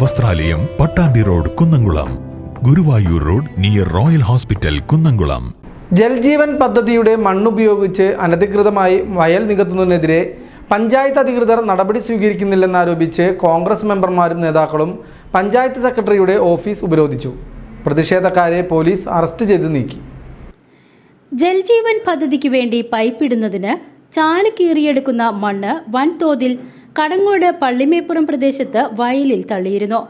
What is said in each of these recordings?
വസ്ത്രാലയം Pattambi road Kunnamkulam. Guruvayur road near Royal hospital Kunnamkulam. Jal Jeevan പദ്ധതിയുടെ മണ്ണുപയോഗിച്ച് അനധികൃതമായി വയൽ നികത്തുന്നതിനെതിരെ പഞ്ചായത്ത് അധികൃതർ നടപടി സ്വീകരിക്കുന്നില്ലെന്നാരോപിച്ച് കോൺഗ്രസ് മെമ്പർമാരും നേതാക്കളും പഞ്ചായത്ത് സെക്രട്ടറിയുടെ ഓഫീസ് ഉപരോധിച്ചു. പ്രതിഷേധക്കാരെ പോലീസ് അറസ്റ്റ് ചെയ്ത് നീക്കി. ജൽജീവൻ പദ്ധതിക്ക് വേണ്ടി പൈപ്പിടുന്നതിന് ചാൽ കീറിയെടുക്കുന്ന മണ്ണ് വൻതോതിൽ കടങ്ങോട് പള്ളിമേപ്പുറം പ്രദേശത്ത് വയലിൽ തള്ളിയിരുന്നു.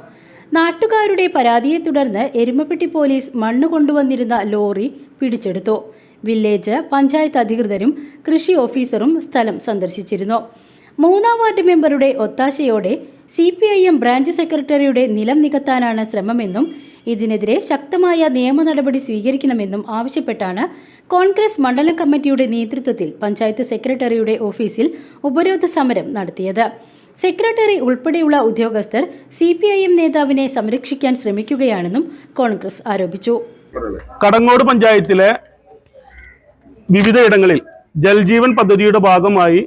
നാട്ടുകാരുടെ പരാതിയെ തുടർന്ന് എരുമപ്പെട്ടി പോലീസ് മണ്ണ് കൊണ്ടുവന്നിരുന്ന ലോറി പിടിച്ചെടുത്തു. വില്ലേജ് പഞ്ചായത്ത് അധികൃതരും കൃഷി ഓഫീസറും സ്ഥലം സന്ദർശിച്ചിരുന്നു. മൂന്നാം വാർഡ് മെമ്പറുടെ ഒത്താശയോടെ C P I M branch സെക്രട്ടറിയുടെ നിലം നികത്താനാണ് ശ്രമമെന്നും ഇതിനെതിരെ ശക്തമായ നിയമ നടപടി സ്വീകരിക്കണമെന്നും ആവശ്യപ്പെട്ടാണ് കോൺഗ്രസ് മണ്ഡലം കമ്മിറ്റിയുടെ നേതൃത്വത്തിൽ പഞ്ചായത്ത് സെക്രട്ടറിയുടെ ഓഫീസിൽ ഉപരോധ സമരം നടത്തിയത്. സെക്രട്ടറി ഉൾപ്പെടെയുള്ള ഉദ്യോഗസ്ഥർ സി പി ഐ എം നേതാവിനെ സംരക്ഷിക്കാൻ ശ്രമിക്കുകയാണെന്നും കോൺഗ്രസ് ആരോപിച്ചു. കടങ്ങോട് പഞ്ചായത്തിലെ വിവിധയിടങ്ങളിൽ ജൽജീവൻ പദ്ധതിയുടെ ഭാഗമായി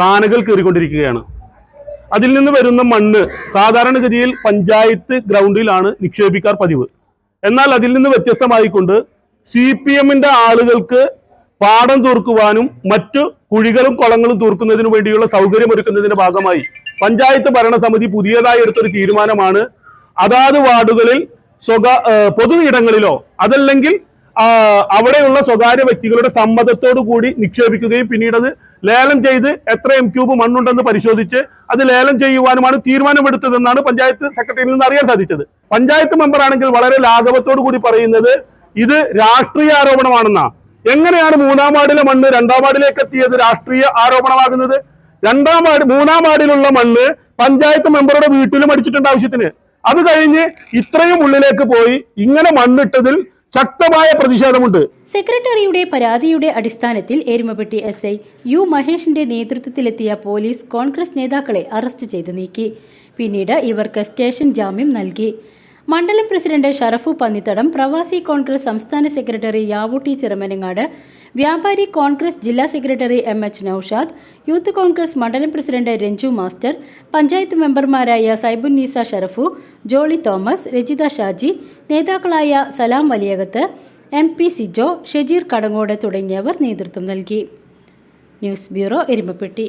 കാനകൾ കയറിക്കൊണ്ടിരിക്കുകയാണ്. അതിൽ നിന്ന് വരുന്ന മണ്ണ് സാധാരണഗതിയിൽ പഞ്ചായത്ത് ഗ്രൗണ്ടിലാണ് നിക്ഷേപിക്കാർ പതിവ്. എന്നാൽ അതിൽ നിന്ന് വ്യത്യസ്തമായിക്കൊണ്ട് സി പി എമ്മിന്റെ ആളുകൾക്ക് പാടം തീർക്കുവാനും മറ്റു കുഴികളും കുളങ്ങളും തീർക്കുന്നതിനു വേണ്ടിയുള്ള സൗകര്യമൊരുക്കുന്നതിന്റെ ഭാഗമായി പഞ്ചായത്ത് ഭരണസമിതി പുതിയതായി എടുത്തൊരു തീരുമാനമാണ്. അതാത് വാർഡുകളിൽ സ്വകാ പൊതു ഇടങ്ങളിലോ അതല്ലെങ്കിൽ അവിടെയുള്ള സ്വകാര്യ വ്യക്തികളുടെ സമ്മതത്തോടു കൂടി നിക്ഷേപിക്കുകയും പിന്നീട് അത് ലേലം ചെയ്ത് എത്ര എം ക്യൂബ് മണ്ണുണ്ടെന്ന് പരിശോധിച്ച് അത് ലേലം ചെയ്യുവാനുമാണ് തീരുമാനമെടുത്തതെന്നാണ് പഞ്ചായത്ത് സെക്രട്ടറിയിൽ നിന്ന് അറിയാൻ സാധിച്ചത്. പഞ്ചായത്ത് മെമ്പർ ആണെങ്കിൽ വളരെ ലാഘവത്തോടു കൂടി പറയുന്നത് ഇത് രാഷ്ട്രീയ ആരോപണമാണെന്നാ. എങ്ങനെയാണ് മൂന്നാം വാർഡിലെ മണ്ണ് രണ്ടാം വാർഡിലേക്ക് എത്തിയത് രാഷ്ട്രീയ ആരോപണമാകുന്നത്? രണ്ടാം വാർഡ് മൂന്നാം വാർഡിലുള്ള മണ്ണ് പഞ്ചായത്ത് മെമ്പറുടെ വീട്ടിലും അടിച്ചിട്ടുണ്ട് ആവശ്യത്തിന്. അത് കഴിഞ്ഞ് ഇത്രയും ഉള്ളിലേക്ക് പോയി ഇങ്ങനെ മണ്ണിട്ടതിൽ ശക്തമായ പ്രതിഷേധമുണ്ട്. സെക്രട്ടറിയുടെ പരാതിയുടെ അടിസ്ഥാനത്തിൽ എരുമപ്പെട്ടി എസ് ഐ യു മഹേഷിന്റെ നേതൃത്വത്തിലെത്തിയ പോലീസ് കോൺഗ്രസ് നേതാക്കളെ അറസ്റ്റ് ചെയ്ത് നീക്കി. പിന്നീട് ഇവർക്ക് സ്റ്റേഷൻ ജാമ്യം നൽകി. മണ്ഡലം പ്രസിഡന്റ് ഷറഫു പന്നിത്തടം പ്രവാസി കോൺഗ്രസ് സംസ്ഥാന സെക്രട്ടറി യാവൂട്ടി ചിറമനങ്ങാട് വ്യാപാരി കോൺഗ്രസ് ജില്ലാ secretary M H Noushad youth Congress മണ്ഡലം പ്രസിഡന്റ് രഞ്ജു മാസ്റ്റർ പഞ്ചായത്ത് മെമ്പർമാരായ സൈബുന്നീസ ഷറഫു ജോളി തോമസ് രജിത ഷാജി നേതാക്കളായ സലാം വലിയകത്ത് എം പി സിജോ ഷെജീർ കടങ്ങോട് തുടങ്ങിയവർ നേതൃത്വം നൽകി. News bureau Erumapetty.